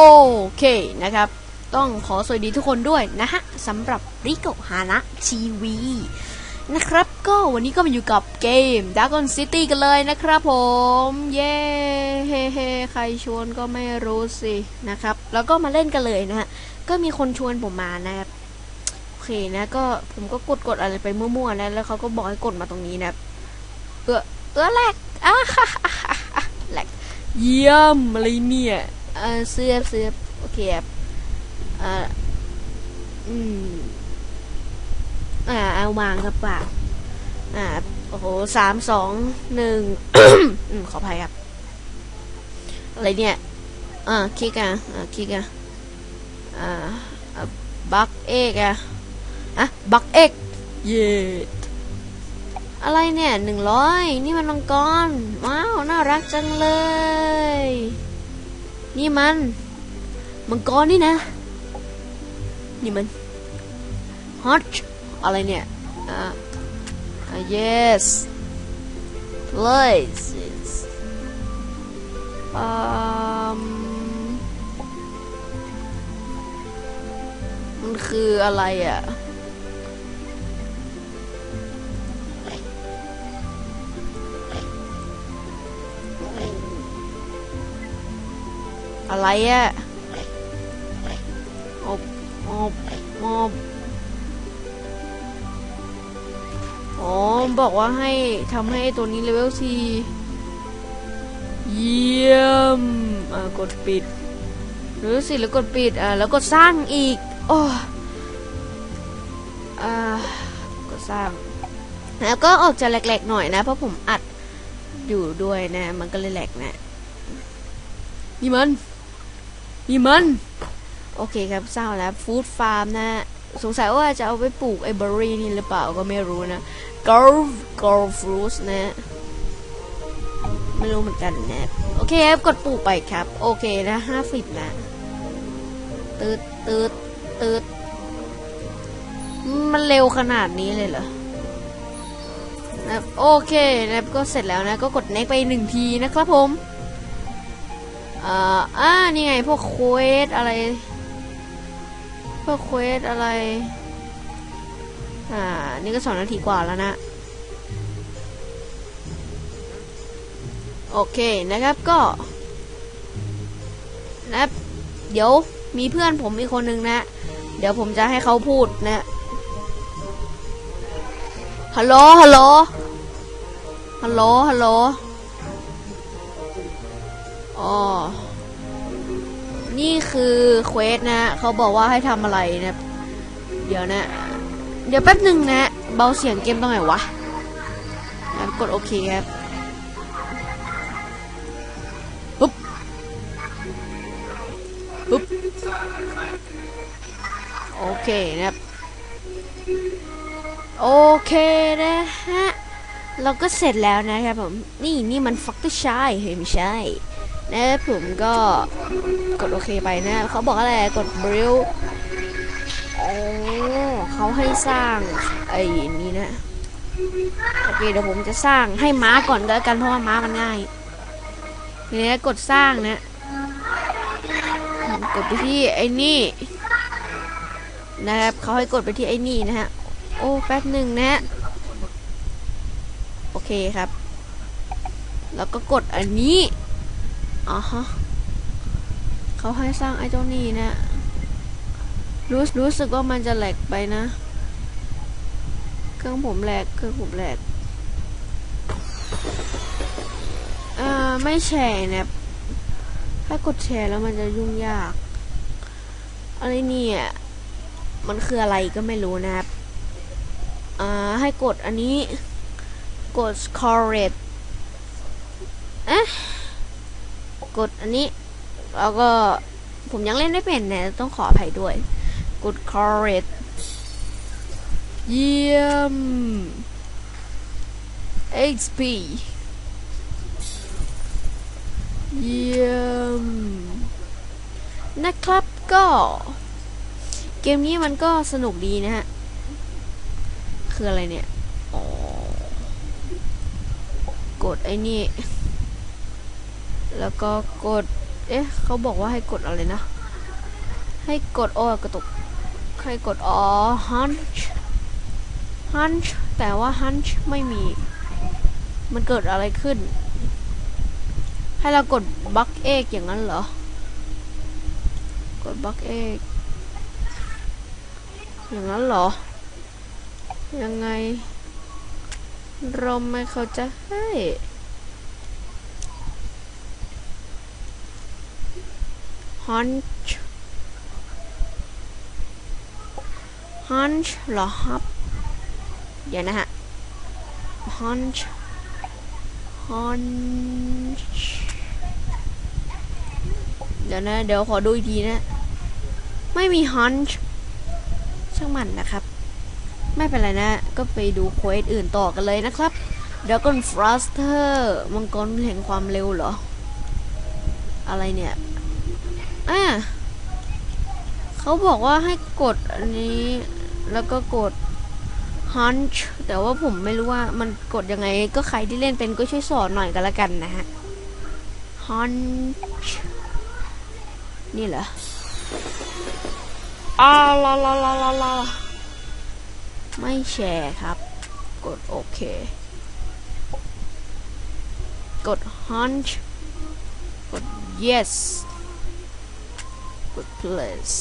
โอเคนะครับ ต้องขอสวัสดีทุกคนด้วยนะฮะสำหรับริโกฮานะทีวีนะครับ ก็วันนี้ก็มาอยู่กับเกม Dragon City กันเลยนะครับผม เย้เฮ้เฮใครชวนก็ไม่รู้สินะครับ แล้วก็มาเล่นกันเลยนะฮะ ก็มีคนชวนผมมานะครับโอเคนะก็ผมก็กดกดอะไรไปมั่วๆนะแล้วเขาก็บอกให้กดมาตรงนี้นะเออเออแหลกอะฮ่าฮ่าฮ่าฮ่าแหลกเยี่ยมอะไรเนี่ย เออเสื้อเสื้อโอเคครับอ่าอืมอ่าเอาวางครับป่าอ่าโอ้โหสามสองหนึ่งอืมขออภัยครับ อะไรเนี่ยอ่าคลิกอะอ่าคลิกอะอ่าบักเอกอะอะบักเอกเย่อะไรเนี่ยหนึ่งร้อยนี่มันมังกร ว้าว น่ารักจังเลย นี่มัน มังกรนี่นะ นี่มันฮอตอะไรเนี่ย อ่า yes places อืมมันคืออะไรอะ อะไรอะอบอบอบอ๋อ บอกว่าให้ทำให้ตัวนี้เลเวลสี่เยี่ยม อ่ากดปิดหรือสิแล้วกดปิด อ่า แล้วกดสร้างอีก โอ้อ่าก็สร้าง แล้วก็ออกจะแหลกๆหน่อยนะ เพราะผมอัดอยู่ด้วยนะ มันก็เลยแหลกนะ นี่มัน นี่มัน โอเคครับสร้างแล้วฟู้ดฟาร์มนะ สงสัยว่าจะเอาไปปลูกไอ้เบอร์รี่นี่หรือเปล่าก็ไม่รู้นะ g o l f g o l f fruits นะ ไม่รู้เหมือนกันนะ โอเคครับ กดปลูกไปครับ โอเคนะห้าสิบนะตืดตืดตืดมันเร็วขนาดนี้เลยเหรอนะครับโอเคนะครับก็เสร็จแล้วนะ ก็กด next ไปหนึ่งทีนะครับผม อ่าอ่านี่ไงพวกเควสอะไร พวกเควสอะไร อ่า นี่ก็สองนาทีกว่าแล้วนะ โอเคนะครับก็นะเดี๋ยวมีเพื่อนผมอีกคนนึงนะ เดี๋ยวผมจะให้เขาพูดนะฮัลโหลฮัลโหลฮัลโหลฮัลโหล อ๋อ นี่คือเควสนะเขาบอกว่าให้ทำอะไรนะ เดี๋ยวนะ เดี๋ยวแป๊บหนึ่งนะ เบาเสียงเกมตรงไหนวะ กดโอเคครับปุ๊บปุ๊บโอเคนะครับ โอเคนะฮะ เราก็เสร็จแล้วนะครับผม นี่นี่มันฟักเตอร์ชายเฮ้ยไม่ใช่ นะผมก็กดโอเคไปนะ เขาบอกอะไรกดบริวโอ้เขาให้สร้างไอ้นี่นะ โอเคเดี๋ยวผมจะสร้างให้ม้าก่อนก็แล้วกันเพราะว่าม้ามันง่ายเนี่ยกดสร้างนะ กดไปที่ไอ้นี่นะครับเขาให้กดไปที่ไอ้นี่นะฮะ โอ้แป๊บหนึ่งนะ โอเคครับ แล้วก็กดอันนี้ อ๋อฮะเขาให้สร้างไอ้เจ้านี่นะรู้รู้สึกว่ามันจะแหลกไปนะ เครื่องผมแหลกเครื่องผมแหลกอ่าไม่แชร์นะถ้ากดแชร์แล้วมันจะยุ่งยาก อะไรเนี่ย มันคืออะไรก็ไม่รู้นะครับอ่าให้กดอันนี้ กด score เอ๊ะ กดอันนี้ แล้วก็ผมยังเล่นไม่เป็นนะต้องขออภัยด้วย กด score เยี่ยม XP เยี่ยม นะครับก็ เกมนี้มันก็สนุกดีนะฮะ คืออะไรเนี่ย อ๋อ กดไอ้นี่ แล้วก็กด เอ๊ะ เขาบอกว่าให้กดอะไรนะ ให้กดโอ้กระตุก ให้กดอ๋อ hunch hunch แต่ว่า hunch ไม่มี มันเกิดอะไรขึ้น ให้เรากดบักเอกอย่างนั้นเหรอ กดบักเอกอย่างนั้นเหรอ ยังไงเราไม่เข้าใจเฮ้ย hunch hunch เหรอครับ เดี๋ยวนะฮะ hunch hunch เดี๋ยวนะ เดี๋ยวขอดูอีกทีนะ ไม่มี hunch ช่างมันนะครับ ไม่เป็นไรนะ ก็ไปดูเควสอื่นต่อกันเลยนะครับเดี๋ยวก่อนฟรัสเตอร์มังกรแห่งความเร็วเหรอ อะไรเนี่ย อ่าเขาบอกว่าให้กดอันนี้แล้วก็กด hunch แต่ว่าผมไม่รู้ว่ามันกดยังไง ก็ใครที่เล่นเป็นก็ช่วยสอนหน่อยกันละกันนะฮะ hunch นี่เหรออ้าวลาลาลาลาลาไม่แชร์ครับ กดโอเค กด hunch กด yes กด plus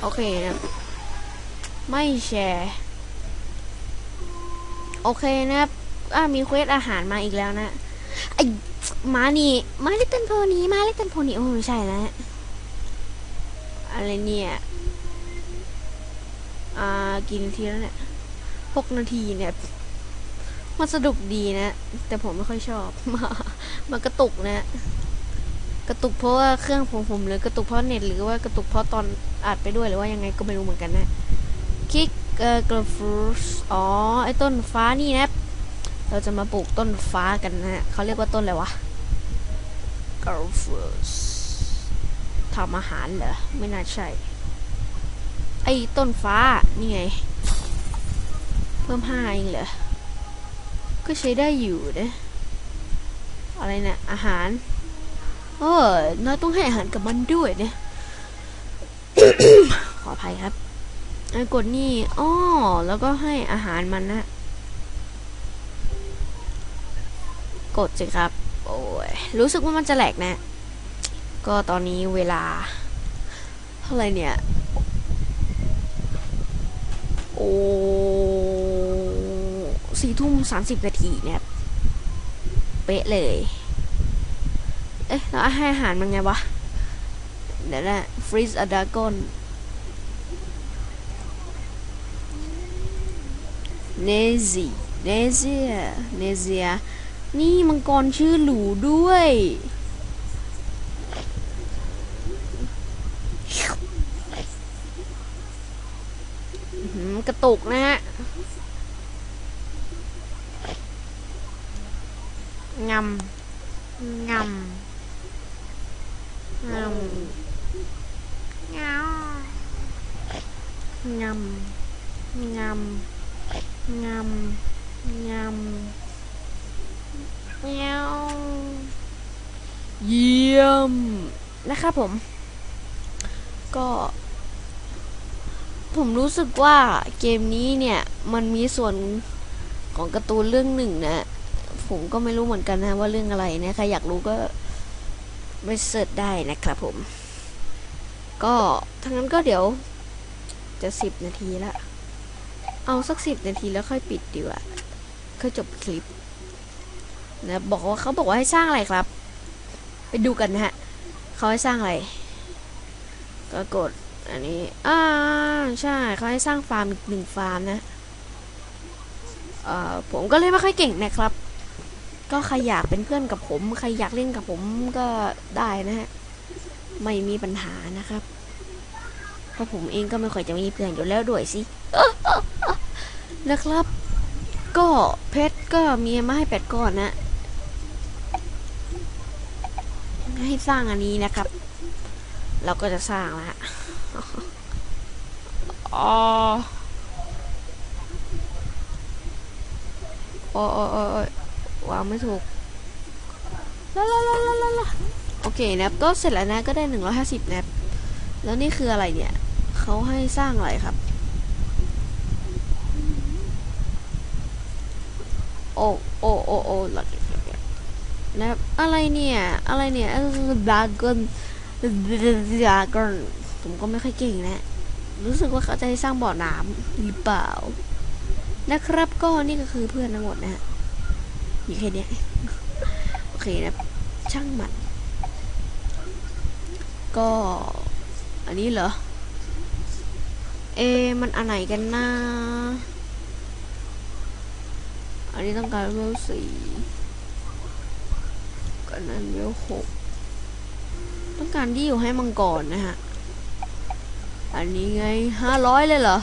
โอเคนะ ไม่แชร์ โอเคนะครับอ่ามีเควสอาหารมาอีกแล้วนะไอ้มานี่ มาลิตเติ้ลโพนี้ มาลิตเติ้ลโพนี้ โอ้ไม่ใช่แล้วอะไรเนี่ย อ่ากี่นาทีแล้วเนี่ยหกนาทีเนี่ย มันสนุกดีนะ แต่ผมไม่ค่อยชอบ มันกระตุกนะ กระตุกเพราะว่าเครื่องผมผมหรือกระตุกเพราะเน็ตหรือว่ากระตุกเพราะตอนอัดไปด้วยหรือว่ายังไงก็ไม่รู้เหมือนกันนะคิกเอ่อกระฟูสอ๋อไอ้ต้นฟ้านี่นะเราจะมาปลูกต้นฟ้ากันนะฮะเขาเรียกว่าต้นอะไรวะกระฟูสทำอาหารเหรอไม่น่าใช่ไอ้ต้นฟ้านี่ไงเพิ่มห้าเองเหรอก็ใช้ได้อยู่นะอะไรเนะี่ยอาหาร เออน้อยต้องให้อาหารกับมันด้วยเนี่ย ขออภัยครับไอ้กดนี่อ้อแล้วก็ให้อาหารมันนะ กดสิครับ โอ้ย รู้สึกว่ามันจะแหลกนะ ก็ตอนนี้เวลา เท่าไรเนี่ย โอ้สี่ทุ่มสามสิบนาทีเนี่ย เป๊ะเลย เอ๊ะแล้วให้อาหารมันไงวะ เดี๋ยวนะฟรีซอะดากอนเนซีเนเซียเนเซีย นี่มังกรชื่อหลูด้วยหือกระตุกนะฮะงำงำ งำเงางำงำงำงำเงี้ยวเยี่ยม นะครับผม ก็ ผมรู้สึกว่าเกมนี้เนี่ย มันมีส่วนของการ์ตูนเรื่องหนึ่งนะ ผมก็ไม่รู้เหมือนกันนะว่าเรื่องอะไรนะ ใครอยากรู้ก็ ไปเสิร์ชได้นะครับผม ก็ทั้งนั้นก็เดี๋ยวจะสิบนาทีละ เอาสักสิบนาทีแล้วค่อยปิดดีกว่าค่อยจบคลิปนะบอกว่าเขาบอกว่าให้สร้างอะไรครับ ไปดูกันนะฮะเขาให้สร้างอะไร ก็กดอันนี้อ่าใช่เขาให้สร้างฟาร์มอีกหนึ่งฟาร์มนะเอ่อผมก็เล่นไม่ค่อยเก่งนะครับ ก็ใครอยากเป็นเพื่อนกับผม ใครอยากเล่นกับผมก็ได้นะฮะ ไม่มีปัญหานะครับ เพราะผมเองก็ไม่ค่อยจะมีเพื่อนอยู่แล้วด้วยสินะครับ ก็เพชรก็มีมาให้แปดก้อนนะ ให้สร้างอันนี้นะครับ เราก็จะสร้างละอ๋อโอ้โอ้อ วางไม่ถูกแลาลาลาลาลาลาโอเคนะครับก็เสร็จแล้วนะก็ได้ 150นะครับแล้วนี่คืออะไรเนี่ยเขาให้สร้างอะไรครับ โอ้โอ้โอ้โอ้หลักนะครับอะไรเนี่ย อะไรเนี่ยดาก้อนดาก้อนผมก็ไม่ค่อยเก่งนะ รู้สึกว่าเขาจะให้สร้างบ่อน้ำหรือเปล่า นะครับก็นี่ก็คือเพื่อนทั้งหมดนะฮะ มีแค่นี้โอเคนะช่างมันก็อันนี้เหรอ เอ มันอันไหนกันนะ อันนี้ต้องการเวลสี่กันนั้นเวลหกต้องการที่อยู่ให้มังกรนะฮะ อันนี้ไงห้าร้อยเลยเหรอ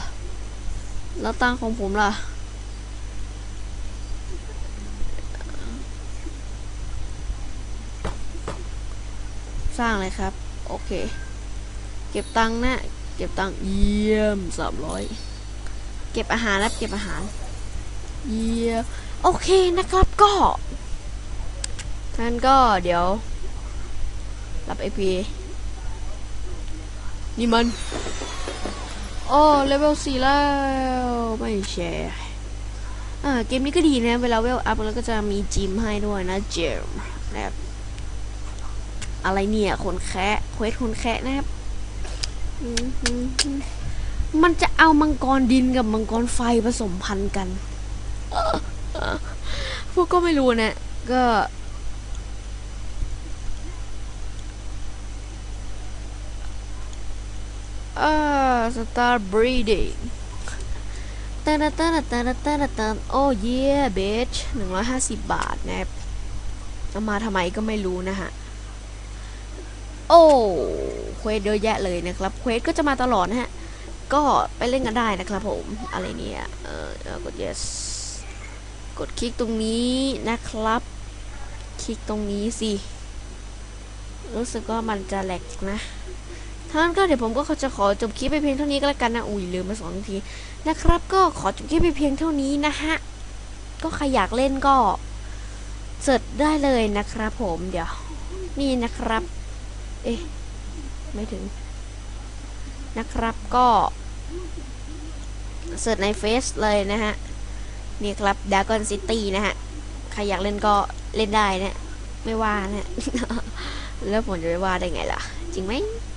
แล้วตังของผมล่ะ สร้างเลยครับ โอเค เก็บตังค์นะ เก็บตังค์เยี่ยมสามร้อยเก็บอาหารนะเก็บอาหาร เยี่ยมโอเคนะครับก็งั้นก็เดี๋ยว รับไอพีนี่มันโอ้เลเวลสี่แล้วไม่แชร์อ่เกมนี้ก็ดีนะ เวลาเวลอัพแล้วก็จะมีจิมให้ด้วยนะเจมนะครับ อะไรเนี่ยคนแคะเควสคนแคะนะครับมันจะเอามังกรดินกับมังกรไฟผสมพันธุ์กันพวกก็ไม่รู้นะก็อ่า start breeding ตาตาตาตาตาตาตาโอ้เย่เบชหนึ่งร้อยห้าสิบบาทนะครับเอามาทำไมก็ไม่รู้นะฮะ โอ้เควสเยอะแยะเลยนะครับเควสก็จะมาตลอดนะฮะก็ไปเล่นกันได้นะครับผมอะไรเนี่ยเออกด yes กดคลิกตรงนี้นะครับ คลิกตรงนี้สิรู้สึกว่ามันจะแหลกนะท่านก็เดี๋ยวผมก็จะขอจบคลิปไปเพียงเท่านี้ก็แล้วกันนะอุ้ยลืมมาสองทีนะครับ ก็ขอจบคลิปไปเพียงเท่านี้นะฮะก็ใครอยากเล่นก็เสิร์ชได้เลยนะครับผมเดี๋ยวนี่นะครับ เอ๊ะ ไม่ถึง นะครับก็เสิร์ชในเฟซเลยนะฮะ นี่ครับ Dragon City นะฮะ ใครอยากเล่นก็เล่นได้นะไม่ว่านะแล้วผมจะไปว่าได้ไงล่ะ จริงไหม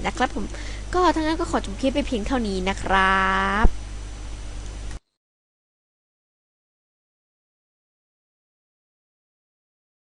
นะครับผม ก็ทั้งนั้นก็ขอจบคลิปไปเพียงเท่านี้นะครับ